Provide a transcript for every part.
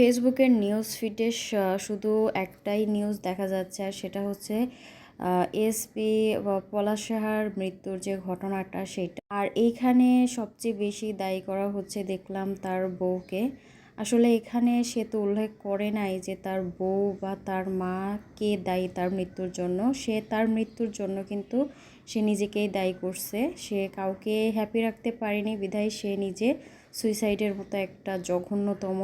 ফেসবুকের নিউজ ফিডে শুধু একটাই নিউজ দেখা যাচ্ছে, আর সেটা হচ্ছে এসপি পলাশ সাহার মৃত্যুর যে ঘটনাটা সেটা। আর এইখানে সবচেয়ে বেশি দায়ী করা হচ্ছে, দেখলাম তার বউকে। আসলে এখানে সে তো উল্লেখ করে নাই যে তার বউ বা তার মা কে দায়ী তার মৃত্যুর জন্য। সে তার মৃত্যুর জন্য কিন্তু সে নিজেকেই দায়ী করছে। সে কাউকে হ্যাপি রাখতে পারেনি। বিধায় সে নিজে সুইসাইডের মতো একটা জঘন্যতম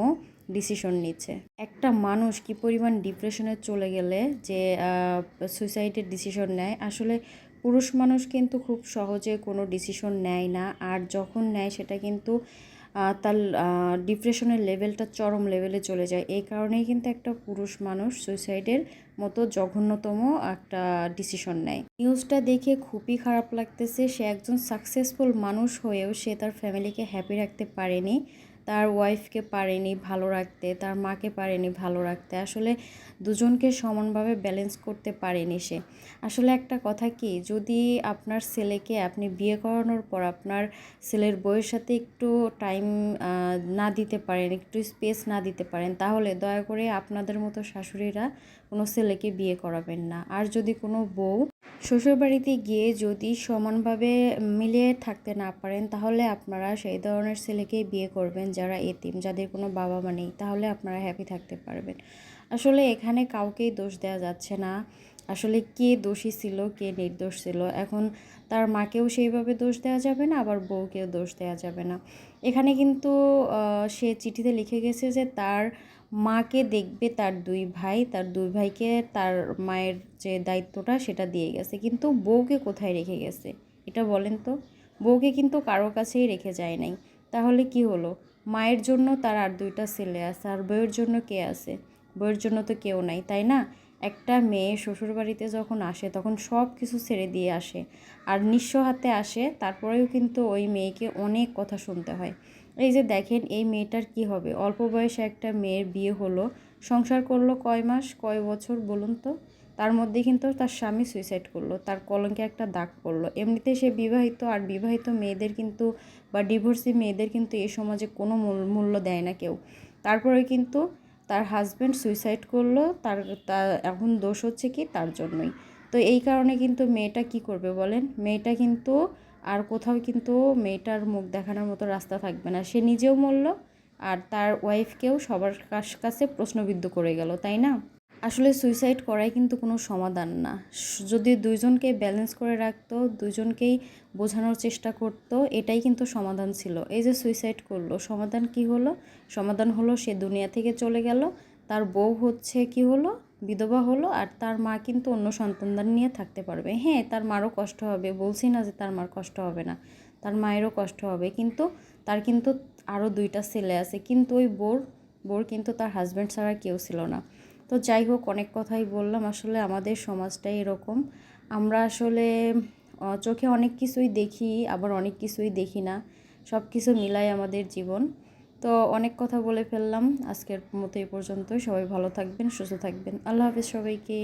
ডিসিশন নিচ্ছে। একটা মানুষ কি পরিমাণ ডিপ্রেশনে চলে গেলে যে সুইসাইডের ডিসিশন নেয়? আসলে পুরুষ মানুষ কিন্তু খুব সহজে কোনো ডিসিশন নেয় না। আর যখন নেয়, সেটা কিন্তু তার ডিপ্রেশনের লেভেলটা চরম লেভেলে চলে যায়। এই কারণেই কিন্তু একটা পুরুষ মানুষ সুইসাইডের মতো জঘন্যতম একটা ডিসিশন নেয়। নিউজটা দেখে খুবই খারাপ লাগতেছে। সে একজন সাকসেসফুল মানুষ হয়েও সে তার ফ্যামিলিকে হ্যাপি রাখতে পারেনি। তার ওয়াইফকে পারেনি ভালো রাখতে, তার মাকে পারেনি ভালো রাখতে। আসলে দুজনকে সমানভাবে ব্যালেন্স করতে পারেনি সে। আসলে একটা কথা কি, যদি আপনার ছেলেকে আপনি বিয়ে করানোর পর আপনার ছেলের বইয়ের সাথে একটু টাইম না দিতে পারেন, একটু স্পেস না দিতে পারেন, তাহলে দয়া করে আপনাদের মতো শাশুড়িরা কোনো ছেলেকে বিয়ে করাবেন না। আর যদি কোনো বউ শ্বশুরবাড়িতে গিয়ে যদি সমানভাবে মিলিয়ে থাকতে না পারেন, তাহলে আপনারা সেই ধরনের ছেলেকেই বিয়ে করবেন যারা এতিম, যাদের কোনো বাবা মা নেই। তাহলে আপনারা হ্যাপি থাকতে পারবেন। আসলে এখানে কাউকেই দোষ দেওয়া যাচ্ছে না। আসলে কে দোষী ছিল, কে নির্দোষ ছিল? এখন তার মাকেও সেইভাবে দোষ দেওয়া যাবে না, আবার বউকেও দোষ দেওয়া যাবে না। এখানে কিন্তু সে চিঠিতে লিখে গেছে যে তার মাকে দেখবে তার দুই ভাই, তার দুই ভাইকে তার মায়ের যে দায়িত্বটা সেটা দিয়ে গেছে। কিন্তু বউকে কোথায় রেখে গেছে? এটা বলেন তো? বউকে কিন্তু কারও কাছেই রেখে যায় নাই। তাহলে কি হলো? মায়ের জন্য তার আর দুইটা ছেলে আছে, আর বউয়ের জন্য কে আছে? বউয়ের জন্য তো কেউ নাই, তাই না? একটা মেয়ে শ্বশুরবাড়িতে যখন আসে, তখন সব কিছু ছেড়ে দিয়ে আসে। আর নিঃস্ব হাতে আসে, তারপরেও কিন্তু ওই মেয়েকে অনেক কথা শুনতে হয়। এই যে দেখেন, এই মেয়েটার কি হবে? অল্প বয়সে একটা মেয়ের বিয়ে হলো, সংসার করল কয় মাস, কয় বছর বলুন তো? তার মধ্যে কিন্তু তার স্বামী সুইসাইড করল, তার কলঙ্কে একটা দাগ পড়ল। এমনিতে সে বিবাহিত, আর বিবাহিত মেয়েদের কিন্তু বা ডিভোর্সি মেয়েদের কিন্তু এই সমাজে কোনো মূল্য দেয় না কেউ। তারপরে কিন্তু তার হাজব্যান্ড সুইসাইড করল, তার এখন দোষ হচ্ছে কি? তার জন্যই। তো এই কারণে কিন্তু মেয়েটা কি করবে বলেন? মেয়েটা কিন্তু আর কোথাও কিন্তু মেয়েটার মুখ দেখানোর মতো রাস্তা থাকবে না। সে নিজেও মরল আর তার ওয়াইফকেও সবার কাছে প্রশ্নবিদ্ধ করে গেল, তাই না? আসলে সুইসাইড করাই কিন্তু কোনো সমাধান না। যদি দুইজনকে ব্যালেন্স করে রাখতো দুজনকেই বোঝানোর চেষ্টা করতো, এটাই কিন্তু সমাধান ছিল। এই যে সুইসাইড করল, সমাধান কি হলো? সমাধান হলো সে দুনিয়া থেকে চলে গেল, তার বউ হচ্ছে কি হলো? বিধবা হলো আর তার মা কিন্তু অন্য সন্তানদের নিয়ে থাকতে পারবে। হ্যাঁ তার মারও কষ্ট হবে। বলছি না যে তার মার কষ্ট হবে না। তার মায়েরও কষ্ট হবে। কিন্তু তার কিন্তু আরও দুইটা ছেলে আছে। কিন্তু ওই বোর বোর কিন্তু তার হাজব্যান্ড ছাড়া কেউ ছিল না। তো যাই হোক, অনেক কথাই বললাম। আসলে আমাদের সমাজটাই এরকম। আমরা আসলে চোখে অনেক কিছুই দেখি, আবার অনেক কিছুই দেখি না। সব কিছু মিলাই আমাদের জীবন। তো অনেক কথা বলে ফেললাম। আজকের মতো এই পর্যন্ত সবাই ভালো থাকবেন, সুস্থ থাকবেন। আল্লাহ হাফিজ সবাইকে।